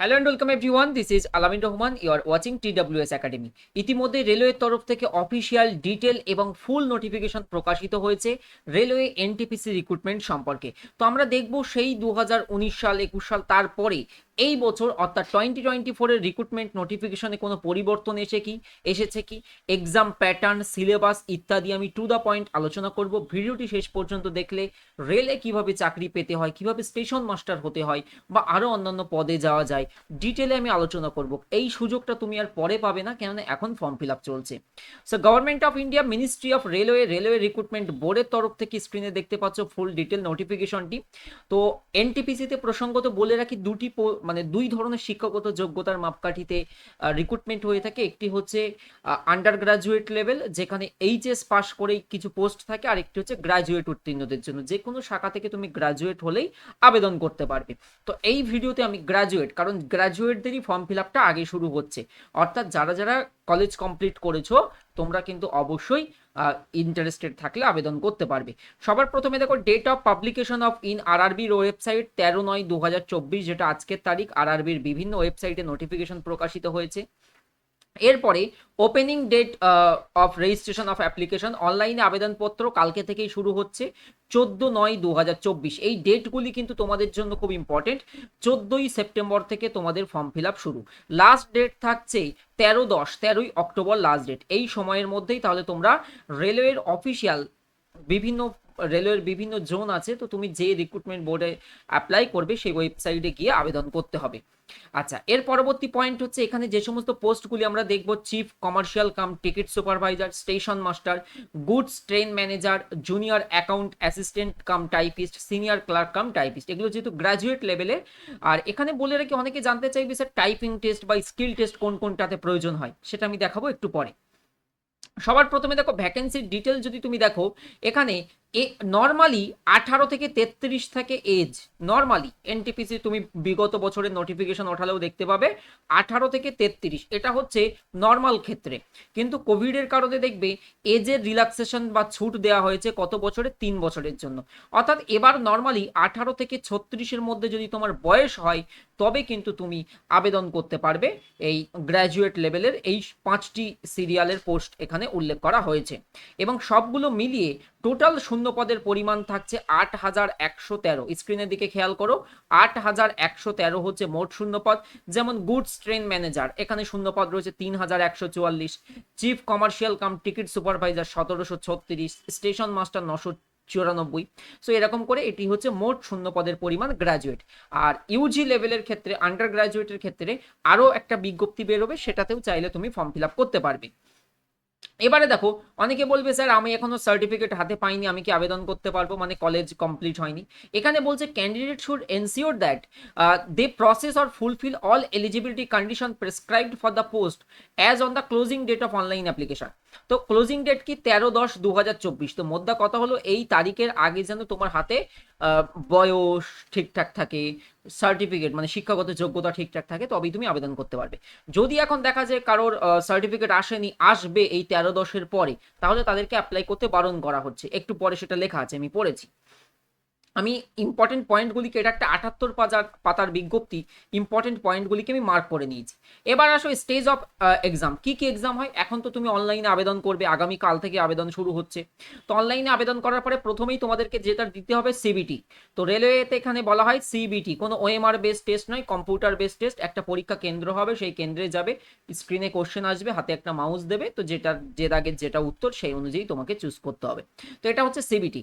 Hello and welcome everyone this is Alamin Rahman you are watching TWS academy ইতিমধ্যে রেলওয়ের তরফ থেকে official detail এবং ফুল নোটিফিকেশন প্রকাশিত হয়েছে রেলওয়ে এনটিপিসি রিক্রুটমেন্ট সম্পর্কে। তো আমরা দেখব সেই দু উনিশ সাল, একুশ সাল, তারপরে এই বছর অর্থাৎ টোয়েন্টি টোয়েন্টি ফোরের রিক্রুটমেন্ট নোটিফিকেশনে কোনো পরিবর্তন এসে কি? এসেছে কি? এক্সাম প্যাটার্ন সিলেবাস ইত্যাদি আমি টু দ্য পয়েন্ট আলোচনা করব। ভিডিওটি শেষ পর্যন্ত দেখলে রেলে কীভাবে চাকরি পেতে হয়, কীভাবে স্টেশন মাস্টার হতে হয় বা আরও অন্যান্য পদে যাওয়া যায় ডিটেলে আমি আলোচনা করব। এই সুযোগটা তুমি আর পরে পাবে না, কেননা এখন ফর্ম ফিল আপ চলছে। So government of India ministry of railway railway recruitment বোর্ডের তরফ থেকে স্ক্রিনে দেখতে পাচ্ছ ফুল ডিটেল নোটিফিকেশনটি তো এনটিপিসিতে প্রসঙ্গত বলে রাখি, দুটি মানে দুই ধরনের শিক্ষাগত যোগ্যতার মাপকাঠিতে রিক্রুটমেন্ট হয়ে থাকে। একটি হচ্ছে আন্ডার গ্রাজুয়েট লেভেল যেখানে এইচএস পাস করেই কিছু পোস্ট থাকে, আর একটি হচ্ছে গ্রাজুয়েট উত্তীর্ণদের জন্য। যে কোনো শাখা থেকে তুমি গ্রাজুয়েট হলেই আবেদন করতে পারবে। তো এই ভিডিওতে আমি গ্রাজুয়েট কারণ গ্রাজুয়েটদেরই ফর্ম ফিল আপটা আগে শুরু হচ্ছে। অর্থাৎ যারা যারা কলেজ কমপ্লিট করেছ, তোমরা কিন্তু অবশ্যই ইন্টারেস্টেড থাকলে আবেদন করতে পারবে। সবার প্রথমে দেখো date of publication of in আরআরবির website তেরো নয় দু যেটা আজকের তারিখ আরআরবির বিভিন্ন ওয়েবসাইটে নোটিফিকেশন প্রকাশিত হয়েছে। এরপরে opening date of registration of application অনলাইনে আবেদনপত্র কালকে থেকেই শুরু হচ্ছে, চোদ্দ নয় দু এই ডেটগুলি কিন্তু তোমাদের জন্য খুব ইম্পর্টেন্ট চোদ্দোই সেপ্টেম্বর থেকে তোমাদের ফর্ম ফিল শুরু। লাস্ট ডেট থাকছে তেরো দশ, তেরোই অক্টোবর লাস্ট ডেট এই সময়ের মধ্যেই তাহলে তোমরা রেলওয়ের অফিসিয়াল বিভিন্ন রেলওয়ের বিভিন্ন জোন আছে, তো তুমি যে রিক্রুটমেন্ট বোর্ডে অ্যাপ্লাই করবে সেই ওয়েবসাইটে গিয়ে আবেদন করতে হবে। আচ্ছা এর পরবর্তী পয়েন্ট হচ্ছে এখানে যে সমস্ত পোস্টগুলি আমরা দেখব chief commercial cum ticket supervisor station master goods train manager junior account assistant cum typist senior clerk cum typist এগুলো যেহেতু গ্র্যাজুয়েট লেভেলে আর এখানে বলে রাখি অনেকে জানতে চাইবে স্যার টাইপিং টেস্ট বা স্কিল টেস্ট কোন কোনটাতে প্রয়োজন হয়, সেটা আমি দেখাবো একটু পরে। সবার প্রথমে দেখো ভ্যাকেন্সির ডিটেল যদি তুমি দেখো, এখানে নর্মালি আঠারো থেকে তেত্রিশ থেকে এজ নর্মালি এনটিপিসি তুমি বিগত বছরের নোটিফিকেশন ওঠালেও দেখতে পাবে, আঠারো থেকে তেত্রিশ, এটা হচ্ছে নর্মাল ক্ষেত্রে। কিন্তু কোভিডের কারণে দেখবে এজের রিল্যাক্সেশন বা ছুট দেওয়া হয়েছে কত বছরে? তিন বছরের জন্য। অর্থাৎ এবার নর্মালি আঠারো থেকে ছত্রিশের মধ্যে যদি তোমার বয়স হয়, তবে কিন্তু তুমি আবেদন করতে পারবে এই গ্র্যাজুয়েট লেভেলের এই পাঁচটি সিরিয়ালের পোস্ট এখানে উল্লেখ করা হয়েছে। এবং সবগুলো মিলিয়ে টোটাল শূন্য পদের পরিমাণ থাকছে আট হাজার একশো তেরো। স্ক্রিনের দিকে খেয়াল করো, আট হাজার একশো তেরো হচ্ছে মোট শূন্যপদ। যেমন গুডস ট্রেন ম্যানেজার, এখানে শূন্যপদ রয়েছে তিন হাজার একশো চুয়াল্লিশ। Chief commercial cum ticket supervisor সতেরোশো ছত্রিশ, স্টেশন মাস্টার নশো চুরানব্বই। সো এরকম করে এটি হচ্ছে মোট শূন্য পদের পরিমাণ গ্র্যাজুয়েট আর ইউজি লেভেলের ক্ষেত্রে, আন্ডার গ্র্যাজুয়েটের ক্ষেত্রে আরও একটা বিজ্ঞপ্তি বেরোবে, সেটাতেও চাইলে তুমি ফর্ম ফিল আপ করতে পারবে। এবারে দেখো, অনেকে বলবে, স্যার, আমি এখনও সার্টিফিকেট হাতে পাইনি, আমি কি আবেদন করতে পারব? মানে কলেজ কমপ্লিট হয়নি। এখানে বলছে candidate should ensure that they process or fulfil all eligibility condition prescribed for the post as on the closing date of online application তো ক্লোজিং ডেট কি তেরো দশ দু তো মোদ্দা কথা হলো এই তারিখের আগে যেন তোমার হাতে বয়স ঠিকঠাক থাকে সার্টিফিকেট মানে শিক্ষাগত যোগ্যতা ঠিকঠাক থাকে, তবেই তুমি আবেদন করতে পারবে। যদি এখন দেখা যায় কারোর সার্টিফিকেট আসেনি, আসবে এই তেরো দশের পরে, তাহলে তাদেরকে অ্যাপ্লাই করতে বারণ করা হচ্ছে। একটু পরে সেটা লেখা আছে, আমি পড়েছি। আমি ইম্পর্টেন্ট পয়েন্টগুলিকে এটা একটা আটাত্তর পাতার পাতার বিজ্ঞপ্তি ইম্পর্টেন্ট পয়েন্টগুলিকে আমি মার্ক করে নিয়েছি। এবার আসো স্টেজ অফ এক্সাম কি কি এক্সাম হয়? এখন তো তুমি অনলাইনে আবেদন করবে, আগামী কাল থেকে আবেদন শুরু হচ্ছে। তো অনলাইনে আবেদন করার পরে প্রথমেই তোমাদেরকে যেটা দিতে হবে সিবিটি তো রেলওয়েতে এখানে বলা হয় সিবিটি কোনো ওএমআর বেস টেস্ট নয় কম্পিউটার বেস টেস্ট একটা পরীক্ষা কেন্দ্র হবে, সেই কেন্দ্রে যাবে স্ক্রিনে কোশ্চেন আসবে, হাতে একটা মাউস দেবে, তো যেটা, যে দাগের যেটা উত্তর, সেই অনুযায়ী তোমাকে চুজ করতে হবে। তো এটা হচ্ছে সিবিটি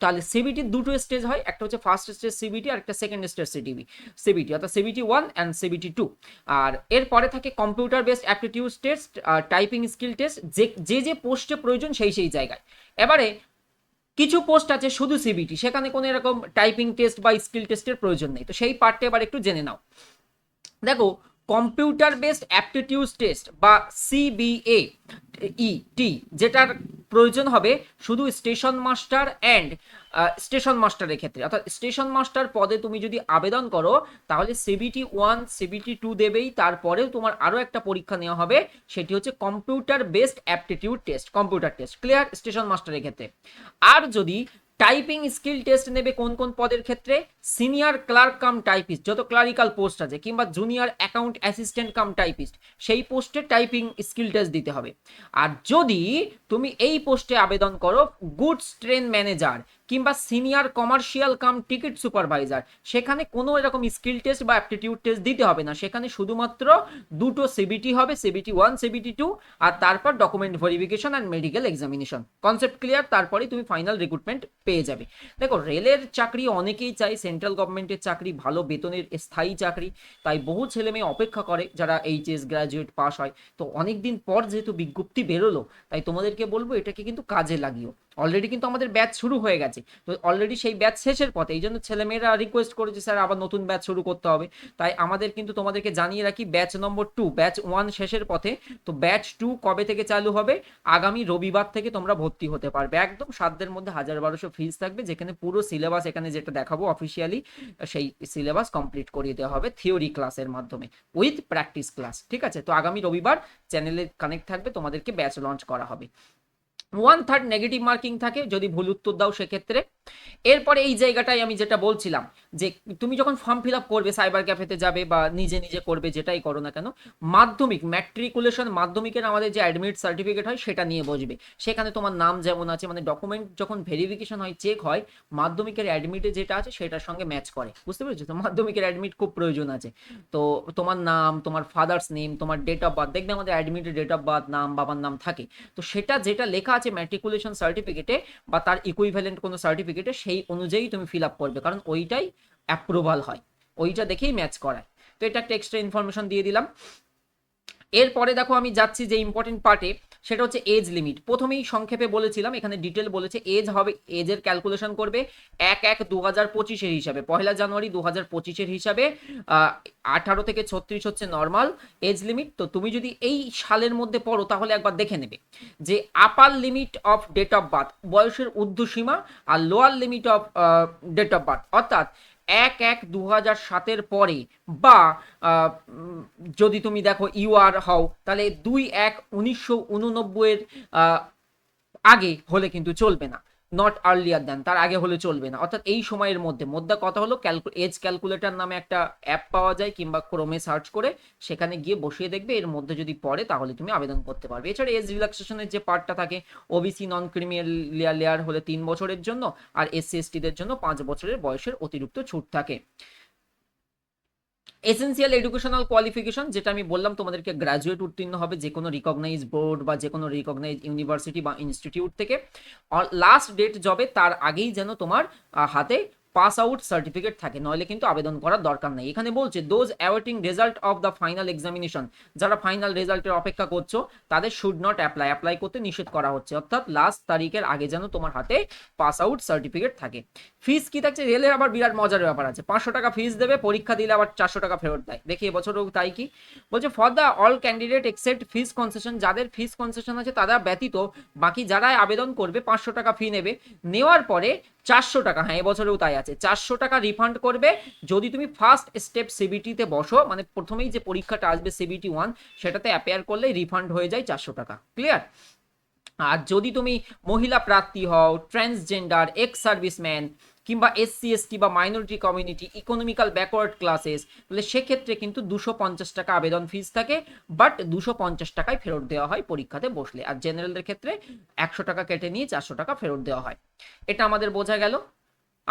তাহলে সিবিটির দুটো স্টেজ হয়, একটা হচ্ছে ফার্স্ট স্টেজ সিবিটি আর একটা সেকেন্ড স্টেজ সিটিভি সিবিটি অর্থাৎ CBT one and CBT two আর এরপরে থাকে কম্পিউটার বেসড অ্যাপটিটিউড টেস্ট আর টাইপিং স্কিল টেস্ট যে যে যে পোস্টে প্রয়োজন সেই সেই জায়গায়। এবারে কিছু পোস্ট আছে শুধু সিবিটি সেখানে কোনো এরকম টাইপিং টেস্ট বা স্কিল টেস্টের প্রয়োজন নেই। তো সেই পার্টটা এবার একটু জেনে নাও। দেখো কম্পিউটার বেসড অ্যাপটিটিউড টেস্ট বা সিবিএ, ই টি, যেটার প্রয়োজন হবে শুধু স্টেশন মাস্টার অ্যান্ড স্টেশন মাস্টারের ক্ষেত্রে। অর্থাৎ স্টেশন মাস্টার পদে তুমি যদি আবেদন করো, তাহলে সিবিটি ওয়ান, সিবিটি টু দেবেই, তারপরেও তোমার আরও একটা পরীক্ষা নেওয়া হবে, সেটি হচ্ছে computer based aptitude test, computer test. Clear? Station মাস্টারের ক্ষেত্রে। আর যদি টাইপিং স্কিল টেস্ট নেবে কোন কোন পদের ক্ষেত্রে? সিনিয়র ক্লার্ক কাম টাইপিস্ট, যত ক্লারিক্যাল পোস্ট আছে, কিংবা junior account assistant cum typist, সেই পোস্টে টাইপিং স্কিল টেস্ট দিতে হবে। আর যদি তুমি এই পোস্টে আবেদন করো, গুডস ট্রেন ম্যানেজার কিংবা senior commercial cum ticket supervisor, সেখানে কোনো এরকম স্কিল টেস্ট বা অ্যাপটিটিউড টেস্ট দিতে হবে না। সেখানে শুধুমাত্র দুটো সিবিটি হবে সিবিটি ওয়ান সিবিটি টু আর তারপর document verification and medical examination concept clear তারপরে তুমি ফাইনাল রিক্রুটমেন্ট পেয়ে যাবে। দেখো, রেলের চাকরি অনেকেই চাই সেন্ট্রাল গভর্নমেন্টের চাকরি, ভালো বেতনের স্থায়ী চাকরি, তাই বহু ছেলে মেয়ে অপেক্ষা করে যারা এইচএস গ্রাজুয়েট পাস হয়। তো অনেক দিন পর যেহেতু বিজ্ঞপ্তি বেরোলো, তাই তোমাদেরকে বলব এটাকে কিন্তু কাজে লাগিও। অলরেডি কিন্তু আমাদের ব্যাচ শুরু হয়ে গেছে। তো অলরেডি সেই ব্যাচ শেষের পথে এই জন্য ছেলেমেয়েরা রিকোয়েস্ট করেছে স্যার, আবার নতুন ব্যাচ শুরু করতে হবে। তাই আমাদের কিন্তু তোমাদেরকে জানিয়ে রাখি batch number two batch one শেষের পথে, তো ব্যাচ টু কবে থেকে চালু হবে? আগামী রবিবার থেকে তোমরা ভর্তি হতে পারবে। একদম সাতদের মধ্যে হাজার বারোশো ফিজ থাকবে, যেখানে পুরো সিলেবাস এখানে যেটা দেখাবো অফিসিয়ালি সেই সিলেবাস কমপ্লিট করিয়ে দেওয়া হবে থিওরি ক্লাসের মাধ্যমে উইথ প্র্যাকটিস ক্লাস ঠিক আছে? তো আগামী রবিবার চ্যানেলে কানেক্ট থাকবে, তোমাদেরকে ব্যাচ লঞ্চ করা হবে। ওয়ান থার্ড নেগেটিভ মার্কিং থাকে যদি ভুল উত্তর দাও সেক্ষেত্রে এরপরে এই জায়গাটাই আমি যেটা বলছিলাম যে তুমি যখন ফর্ম ফিল আপ করবে সাইবার ক্যাফেতে যাবে বা নিজে নিজে করবে, যেটাই করো না কেন, মাধ্যমিক ম্যাট্রিকুলেশন মাধ্যমিকের আমাদের যে অ্যাডমিট সার্টিফিকেট হয়, সেটা নিয়ে বসবে। সেখানে তোমার নাম যেমন আছে মানে ডকুমেন্ট যখন ভেরিফিকেশন হয় চেক হয়, মাধ্যমিকের অ্যাডমিটে যেটা আছে, সেটার সঙ্গে ম্যাচ করে। বুঝতে পেরেছ? তো মাধ্যমিকের অ্যাডমিট খুব প্রয়োজন আছে। তো তোমার নাম, তোমার ফাদার্স নেম তোমার ডেট অফ বার্থ দেখবে আমাদের অ্যাডমিটে ডেট অফ বার্থ নাম, বাবার নাম থাকে। তো সেটা যেটা লেখা আছে ম্যাট্রিকুলেশন সার্টিফিকেটে বা তার ইকুইভ্যালেন্ট কোনো সার্টিফিকেটে সেই অনুযায়ী তুমি ফিল আপ করবে, কারণ ওইটাই অ্যাপ্রুভাল হয়, ওইটা দেখেই ম্যাচ করায়। তো এটা একটা এক্সট্রা ইনফরমেশন দিয়ে দিলাম। এরপরে দেখো আমি যাচ্ছি যে ইম্পর্টেন্ট পার্টে সেটা হচ্ছে এজ লিমিট প্রথমেই সংক্ষেপে বলেছিলাম, এখানে ডিটেল বলেছে এজ হবে এজের ক্যালকুলেশন করবে এক এক দু হাজার পঁচিশের হিসাবে। পয়লা জানুয়ারি দু হাজার পঁচিশের হিসাবে আঠারো থেকে ছত্রিশ হচ্ছে নর্মাল এজ লিমিট তো তুমি যদি এই সালের মধ্যে পড়ো, তাহলে একবার দেখে নেবে যে upper limit of date of birth বয়সের ঊর্ধ্বসীমা আর lower limit of date of birth অর্থাৎ এক এক দু হাজার সাতের পরে বা যদি তুমি দেখো ইউ আর হও, তাহলে দুই এক উনিশশো উননব্বইয়ের আগে হলে কিন্তু চলবে না। নট আর্লিয়ার দেন তার আগে হলে চলবে না। অর্থাৎ এই সময়ের মধ্যে মধ্যে কথা হলো এজ ক্যালকুলেটার নামে একটা অ্যাপ পাওয়া যায়, কিংবা ক্রোমে সার্চ করে সেখানে গিয়ে বসিয়ে দেখবে, এর মধ্যে যদি পড়ে তাহলে তুমি আবেদন করতে পারবে। এছাড়া এজ রিল্যাক্সেশনের যে পার্টটা থাকে ওবিসি নন ক্রিমিয়াল লেয়ার হলে তিন বছরের জন্য, আর এসসি এসটিদের জন্য পাঁচ বছরের বয়সের অতিরিক্ত ছুট থাকে। এসেন্সিয়াল এডুকেশনাল কোয়ালিফিকেশন যেটা আমি বললাম তোমাদেরকে গ্রাজুয়েট উত্তীর্ণ হবে যে কোনো রিকগনাইজ বোর্ড বা যে কোনো রিকগনাইজ ইউনিভার্সিটি বা ইনস্টিটিউট থেকে। লাস্ট ডেট জবে তার আগেই যেন তোমার হাতে পাস আউট সার্টিফিকেট থাকে, নইলে কিন্তু আবেদন করার দরকার নেই। এখানে বলছে those awaiting result of the final examination যারা ফাইনাল রেজাল্টের অপেক্ষা করছ, তাদের শুড নট অ্যাপ্লাই অ্যাপ্লাই করতে নিষেধ করা হচ্ছে। অর্থাৎ লাস্ট তারিখের আগে যেন তোমার হাতে পাস আউট সার্টিফিকেট থাকে। ফিস কি থাকছে? রেলের আবার বিরাট মজার ব্যাপার আছে। পাঁচশো টাকা ফিস দেবে, পরীক্ষা দিলে আবার চারশো টাকা ফেরত দেয়। দেখি এবছরও তাই কি? বলছে for the all candidate except fees concession যাদের ফিস কনসেশন আছে তারা ব্যতীত বাকি যারা আবেদন করবে, পাঁচশো টাকা ফি নেবে। নেওয়ার পরে চারশো টাকা হ্যাঁ এবছরেও তাই আছে। চারশো টাকা রিফান্ড করবে যদি তুমি ফার্স্ট স্টেপ সিবিটিতে বসো মানে প্রথমেই যে পরীক্ষাটা আসবে সিবিটি ওয়ান সেটাতে অ্যাপেয়ার করলে রিফান্ড হয়ে যায় চারশো টাকা। ক্লিয়ার আর যদি তুমি মহিলা প্রার্থী হও ট্রান্সজেন্ডার এক্স সার্ভিসম্যান কিংবা এসসি এসটি বা minority community economical backward classes তাহলে সেক্ষেত্রে কিন্তু দুশো পঞ্চাশ টাকা আবেদন ফিস থাকে বাট দুশো পঞ্চাশ টাকায় ফেরত দেওয়া হয় পরীক্ষাতে বসলে। আর জেনারেলদের ক্ষেত্রে একশো টাকা কেটে নিয়ে চারশো টাকা ফেরত দেওয়া হয়। এটা আমাদের বোঝা গেল।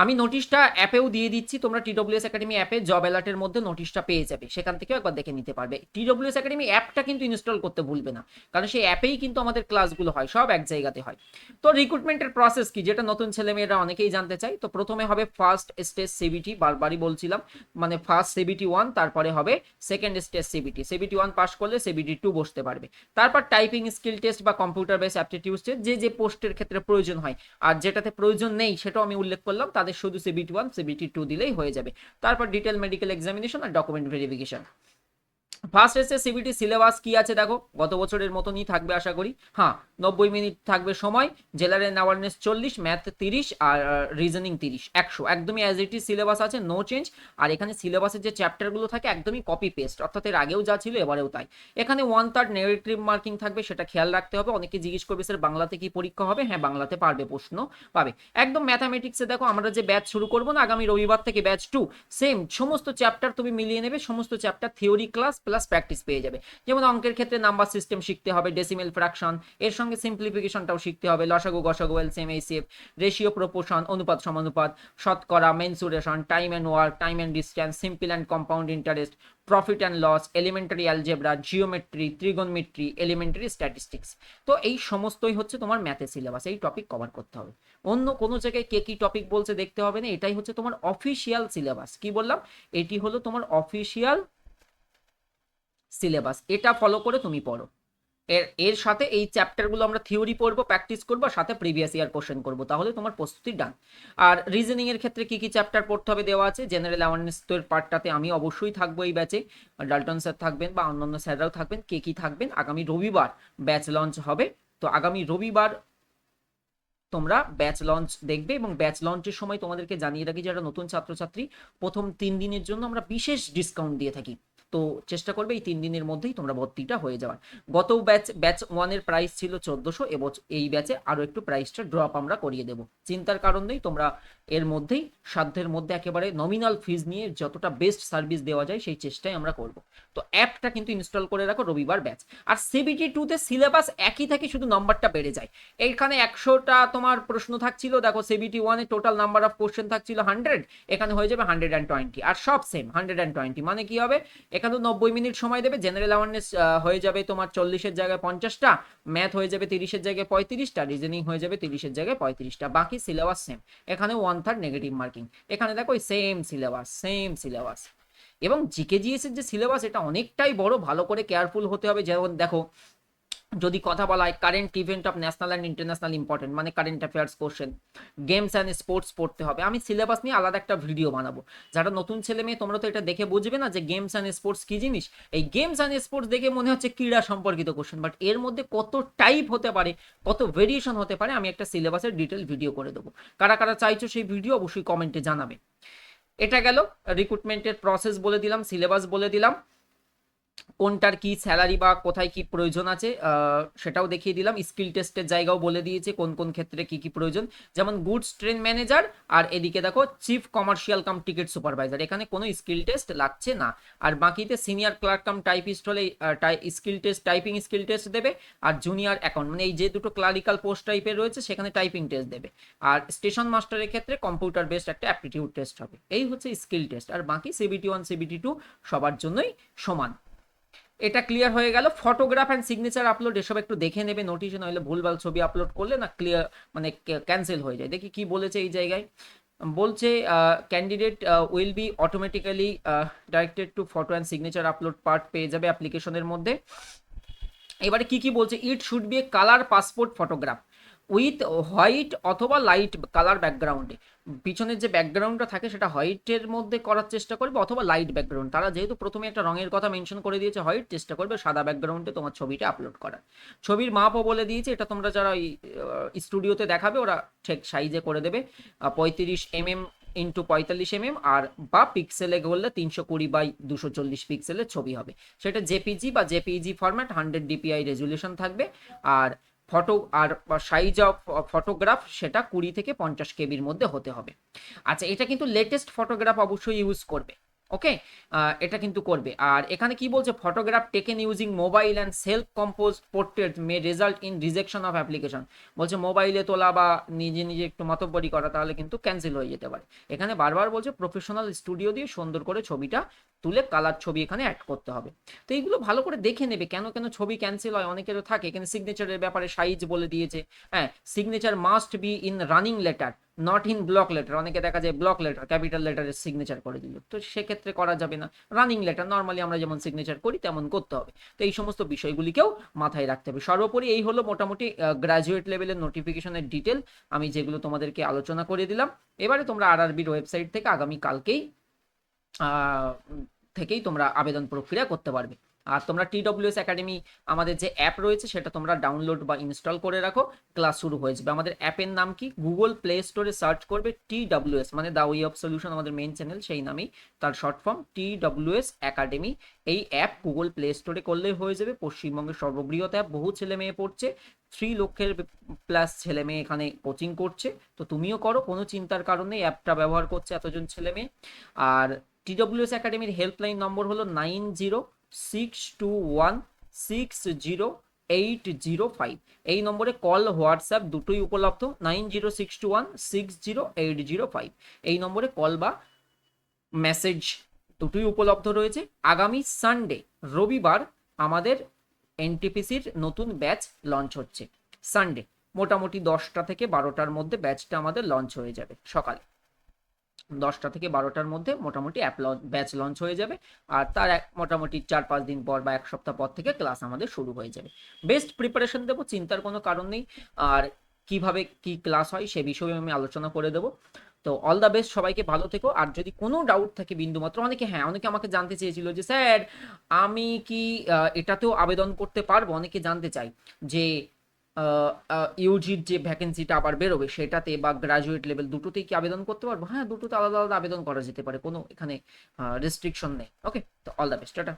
আমি নোটিশটা অ্যাপেও দিয়ে দিচ্ছি, তোমরা টিডব্লিউএস একাডেমি অ্যাপে জব অ্যালার্টের মধ্যে নোটিশটা পেয়ে যাবে, সেখান থেকেও একবার দেখে নিতে পারবে। টিডব্লিউএস একাডেমি অ্যাপটা কিন্তু ইনস্টল করতে ভুলবে না, কারণ সেই অ্যাপেই কিন্তু আমাদের ক্লাসগুলো হয়, সব এক জায়গাতে হয়। তো রিক্রুটমেন্টের প্রসেস কি? যেটা নতুন ছেলেমেয়েরা অনেকেই জানতে চাই তো প্রথমে হবে ফার্স্ট স্টেজ সিবিটি বারবারই বলছিলাম মানে ফার্স্ট সিবিটি ওয়ান তারপরে হবে second stage CBT CBT one pass করলে সিবিটি টু বসতে পারবে। তারপর টাইপিং স্কিল টেস্ট বা কম্পিউটার বেস অ্যাপটিটিউড টেস্ট যে যে পোস্টের ক্ষেত্রে প্রয়োজন হয়, আর যেটাতে প্রয়োজন নেই, সেটাও আমি উল্লেখ করলাম, তাদের শুধু সিবিটি ওয়ান সিবিটি টু দিলেই হয়ে যাবে। তারপর ডিটেল মেডিকেল এক্সামিনেশন আর ডকুমেন্ট ভেরিফিকেশন ফার্স্ট এসে সিবিটি সিলেবাস কি আছে দেখো? গত বছরের মতনই থাকবে আশা করি। হ্যাঁ নব্বই মিনিট থাকবে সময় জেনারেল অ্যাওয়ারনেস চল্লিশ ম্যাথ তিরিশ, আর রিজনিং তিরিশ, একশো। একদমই অ্যাজ ইট ইজ সিলেবাস আছে নো চেঞ্জ আর এখানে সিলেবাসের যে চ্যাপ্টারগুলো থাকে, একদমই কপি পেস্ট অর্থাৎ এর আগেও যা ছিল, এবারেও তাই। এখানে ওয়ান থার্ড নেগেটিভ মার্কিং থাকবে, সেটা খেয়াল রাখতে হবে। অনেকে জিজ্ঞেস করবে স্যার বাংলাতে কি পরীক্ষা হবে? হ্যাঁ বাংলাতে পারবে প্রশ্ন পাবে। একদম ম্যাথামেটিক্সে দেখো, আমরা যে ব্যাচ শুরু করব না, আগামী রবিবার থেকে ব্যাচ টু সেম সমস্ত চ্যাপ্টার তুমি মিলিয়ে নেবে, সমস্ত chapter theory class plus practice পেয়ে যাবে। যেমন অঙ্কের ক্ষেত্রে নাম্বার সিস্টেম শিখতে হবে ডেসিমেল ফ্র্যাকশন এর সঙ্গে সিম্পলিফিকেশনটাও শিখতে হবে, লসাগু, গসাগু এলসিএম এইসিএফ রেশিও প্রপোর্শন অনুপাত, সমানুপাত, শতকরা mensuration time and work time and distance simple and compound interest profit and loss elementary algebra geometry trigonometry elementary statistics তো এই সমস্তই হচ্ছে তোমার ম্যাথের সিলেবাস এই টপিক কভার করতে হবে। অন্য কোনো জায়গায় কে কি টপিক বলছে দেখতে হবে না, এটাই হচ্ছে তোমার অফিসিয়াল সিলেবাস কি বললাম? এটি হলো তোমার অফিসিয়াল সিলেবাস। এটা ফলো করে তুমি পড়ো। এর এর সাথে এই চ্যাপ্টারগুলো আমরা থিওরি পড়ব প্র্যাকটিস করব সাথে প্রিভিয়াস ইয়ার কোশ্চেন করব। তাহলে তোমার প্রস্তুতি ডান আর রিজনিং এর ক্ষেত্রে কি কি চ্যাপ্টার পড়তে হবে দেওয়া আছে? জেনারেল অ্যাওয়ারনেস এর পার্টটাতে আমি অবশ্যই থাকব এই ব্যাচে ডাল্টন স্যার থাকবেন বা অন্যান্য স্যাররাও থাকবেন, কে কি থাকবেন? আগামী রবিবার ব্যাচ লঞ্চ হবে। তো আগামী রবিবার তোমরা ব্যাচ লঞ্চ দেখবে এবং ব্যাচ লঞ্চের সময় তোমাদেরকে জানিয়ে রাখি, যারা নতুন ছাত্রছাত্রী, প্রথম তিন দিনের জন্য আমরা বিশেষ ডিসকাউন্ট দিয়ে থাকি। তো চেষ্টা করবে এই তিন দিনের মধ্যেই তোমরা ভর্তিটা হয়ে যাওয়ার। গত ব্যাচ ব্যাচ ওয়ানের প্রাইস ছিল চোদ্দোশো, এবছর এই ব্যাচে আরও একটু প্রাইসটা ড্রপ আমরা করিয়ে দেবো। চিন্তার কারণ নেই, তোমরা এর মধ্যেই সাধ্যের মধ্যে একেবারে নমিনাল ফিজ নিয়ে যতটা বেস্ট সার্ভিস দেওয়া যায় সেই চেষ্টাই আমরা করব। তো অ্যাপটা কিন্তু ইনস্টল করে রাখো রবিবার ব্যাচ আর সিবিটি টুতে সিলেবাস একই থাকে, শুধু নাম্বারটা বেড়ে যায়। এইখানে একশোটা তোমার প্রশ্ন থাকছিল, দেখো সিবিটি ওয়ানে টোটাল নাম্বার অফ কোশ্চেন থাকছিল হান্ড্রেড এখানে হয়ে যাবে হান্ড্রেড অ্যান্ড টোয়েন্টি আর সব সেম হান্ড্রেড অ্যান্ড টোয়েন্টি মানে কি হবে? এখানে নব্বই মিনিট সময় দেবে জেনারেল অ্যাওয়ারনেস হয়ে যাবে তোমার চল্লিশের জায়গায় পঞ্চাশটা ম্যাথ হয়ে যাবে তিরিশের জায়গায় পঁয়ত্রিশটা রিজনিং হয়ে যাবে তিরিশের জায়গায় পঁয়ত্রিশটা, বাকি সিলেবাস সেম এখানে ওয়ান থার্ড নেগেটিভ মার্কিং এখানে দেখো সেম সিলেবাস সেম সিলেবাস এবং জিকে জিএস এর যে সিলেবাস এটা অনেকটাই বড়, ভালো করে কেয়ারফুল হতে হবে। যেমন দেখো যদি কথা বলা হয় current event of national and international important মানে current affairs question games and sports পড়তে হবে। আমি সিলেবাস নিয়ে আলাদা একটা ভিডিও বানাবো। যারা নতুন ছেলে মেয়ে, তোমরা তো এটা দেখে বুঝবে না যে গেমস অ্যান্ড স্পোর্টস কি জিনিস? এই গেমস অ্যান্ড স্পোর্টস দেখে মনে হচ্ছে ক্রীড়া সম্পর্কিত কোশ্চেন বাট এর মধ্যে কত টাইপ হতে পারে, কত ভেরিয়েশন হতে পারে, আমি একটা সিলেবাসের ডিটেল ভিডিও করে দেবো। কারা কারা চাইছো সেই ভিডিও অবশ্যই কমেন্টে জানাবে। এটা গেল রিক্রুটমেন্টের প্রসেস বলে দিলাম সিলেবাস বলে দিলাম। কোনটার কি স্যালারি বা কোথায় কি প্রয়োজন আছে সেটাও দেখিয়ে দিলাম। স্কিল টেস্টের জায়গাও বলে দিয়েছে কোন কোন ক্ষেত্রে কি কি প্রয়োজন। যেমন গুডস ট্রেন ম্যানেজার আর এদিকে দেখো chief commercial cum ticket supervisor এখানে কোনো স্কিল টেস্ট লাগছে না। আর বাকিতে সিনিয়র ক্লার্ক কাম টাইপিস্ট হলে skill test typing skill test দেবে। আর জুনিয়র অ্যাকাউন্ট মানে এই যে দুটো ক্লারিক্যাল পোস্ট টাইপের রয়েছে, সেখানে টাইপিং টেস্ট দেবে। আর স্টেশন মাস্টারের ক্ষেত্রে কম্পিউটার বেসড একটা অ্যাপটিটিউড টেস্ট হবে। এই হচ্ছে স্কিল টেস্ট আর বাকি সিবিটি ওয়ান সিবিটি টু সবার জন্যই সমান। এটা ক্লিয়ার হয়ে গেল। ফটোগ্রাফ অ্যান্ড সিগনেচার আপলোড এসব একটু দেখে নেবে নোটিশে নইলে ভুলভাল ছবি আপলোড করলে না ক্লিয়ার মানে ক্যান্সেল হয়ে যায়। দেখি কি বলেছে এই জায়গায়। বলছে candidate will be automatically directed to photo and signature upload part পেয়ে যাবে অ্যাপ্লিকেশনের মধ্যে। এবারে কি কি বলছে? It should be a colour passport photograph with white অথবা লাইট কালার ব্যাকগ্রাউন্ডে। পিছনের যে ব্যাকগ্রাউন্ডটা থাকে সেটা হোয়াইটের মধ্যে করার চেষ্টা করবে অথবা লাইট ব্যাকগ্রাউন্ড। তারা যেহেতু প্রথমে একটা রঙের কথা মেনশন করে দিয়েছে, হোয়াইট চেষ্টা করবে সাদা ব্যাকগ্রাউন্ডে তোমার ছবিটা আপলোড করার। ছবির মাপও বলে দিয়েছে, এটা তোমরা যারা স্টুডিওতে দেখাবে ওরা ঠিক সাইজে করে দেবে। পঁয়ত্রিশ এম এম ইন্টু পঁয়তাল্লিশ এম এম আর বা পিক্সেলে বললে তিনশো কুড়ি বাই দুশো চল্লিশ পিক্সেলের ছবি হবে। সেটা জেপিজি বা JPG format hundred DPI resolution থাকবে। আর ফটো আর সাইজ অফ ফটোগ্রাফ সেটা কুড়ি থেকে পঞ্চাশ কেবির মধ্যে হতে হবে। আচ্ছা এটা কিন্তু লেটেস্ট ফটোগ্রাফ অবশ্যই ইউজ করবে ওকে এটা কিন্তু করবে। আর এখানে কি বলছে? Photograph taken using mobile and self compose portrait may result in rejection of application বলছে মোবাইলে তোলা বা নিজে নিজে একটু মতব্বরি করা তাহলে কিন্তু ক্যান্সেল হয়ে যেতে পারে। এখানে বারবার বলছে প্রফেশনাল স্টুডিও দিয়ে সুন্দর করে ছবিটা তুলে কালার ছবি এখানে অ্যাড করতে হবে। তো এইগুলো ভালো করে দেখে নেবে কেন কেন ছবি ক্যান্সেল হয়, অনেকেরও থাকে। এখানে সিগনেচারের ব্যাপারে সাইজ বলে দিয়েছে। হ্যাঁ signature must be in running letter not in block letter অনেকে দেখা যায় ব্লক লেটার ক্যাপিটাল লেটারের সিগনেচার করে দিল। তো সেক্ষেত্রে করা যাবে না। রানিং লেটার নর্মালি আমরা যেমন সিগনেচার করি, তেমন করতে হবে। তো এই সমস্ত বিষয়গুলিকেও মাথায় রাখতে হবে। সর্বোপরি এই হলো মোটামুটি গ্রাজুয়েট লেভেলের নোটিফিকেশনের ডিটেল আমি যেগুলো তোমাদেরকে আলোচনা করে দিলাম। এবারে তোমরা আর আরবির ওয়েবসাইট থেকে আগামী কালকেই থেকেই তোমরা আবেদন প্রক্রিয়া করতে পারবে। আর তোমরা টি ডব্লিউএস একাডেমি আমাদের যে অ্যাপ রয়েছে, সেটা তোমরা ডাউনলোড বা ইনস্টল করে রাখো ক্লাস শুরু হয়ে যাবে। আমাদের অ্যাপের নাম কি? গুগল প্লে স্টোরে সার্চ করবে টি ডব্লিউএস মানে দা ওয়ে অফ সলিউশন আমাদের মেন চ্যানেল সেই নামেই তার short form T WS academy. এই অ্যাপ গুগল প্লে স্টোরে করলেই হয়ে যাবে। পশ্চিমবঙ্গের সর্ববৃহৎ অ্যাপ বহু ছেলে মেয়ে পড়ছে থ্রি লক্ষের প্লাস ছেলে মেয়ে এখানে কোচিং করছে। তো তুমিও করো, কোনো চিন্তার কারণে অ্যাপটা ব্যবহার করছে এতজন ছেলে মেয়ে। আর টিডব্লিউএস একাডেমির হেল্পলাইন নম্বর হলো nine zero six two one six zero eight zero five. এই নম্বরে কল, হোয়াটসঅ্যাপ দুটোই উপলব্ধ, nine zero six two one six zero eight zero five. এই নম্বরে কল বা মেসেজ দুটোই উপলব্ধ রয়েছে। আগামী সানডে, রবিবার, আমাদের এনটিপিসির নতুন ব্যাচ লঞ্চ হচ্ছে। সানডে, মোটামুটি দশটা থেকে বারোটার মধ্যে ব্যাচটা আমাদের লঞ্চ হয়ে যাবে সকালে। দশটা থেকে বারোটার মধ্যে মোটামুটি অ্যাপ ব্যাচ লঞ্চ হয়ে যাবে। আর তার এক, মোটামুটি চার, পাঁচ দিন পর বা এক সপ্তাহ পর থেকে ক্লাস আমাদের শুরু হয়ে যাবে। বেস্ট প্রিপারেশন দেবো, চিন্তার কোনো কারণ নেই। আর কীভাবে কি ক্লাস হয় সে বিষয়ে আমি আলোচনা করে দেবো। তো অল দ্য বেস্ট সবাইকে ভালো থেকো। আর যদি কোনো ডাউট থাকে বিন্দুমাত্র অনেকে হ্যাঁ অনেকে আমাকে জানতে চেয়েছিল যে, স্যার, আমি কি এটাতেও আবেদন করতে পারব? অনেকে জানতে চাই যে ইউজির যে ভ্যাকেন্সিটা আবার বেরোবে, সেটাতে বা গ্রাজুয়েট লেভেল দুটোতেই কি আবেদন করতে পারব? হ্যাঁ দুটোতে আলাদা আলাদা আবেদন করা যেতে পারে, কোনো এখানে রেস্ট্রিকশন নেই। ওকে তো অল দ্য বেস্ট টাটা।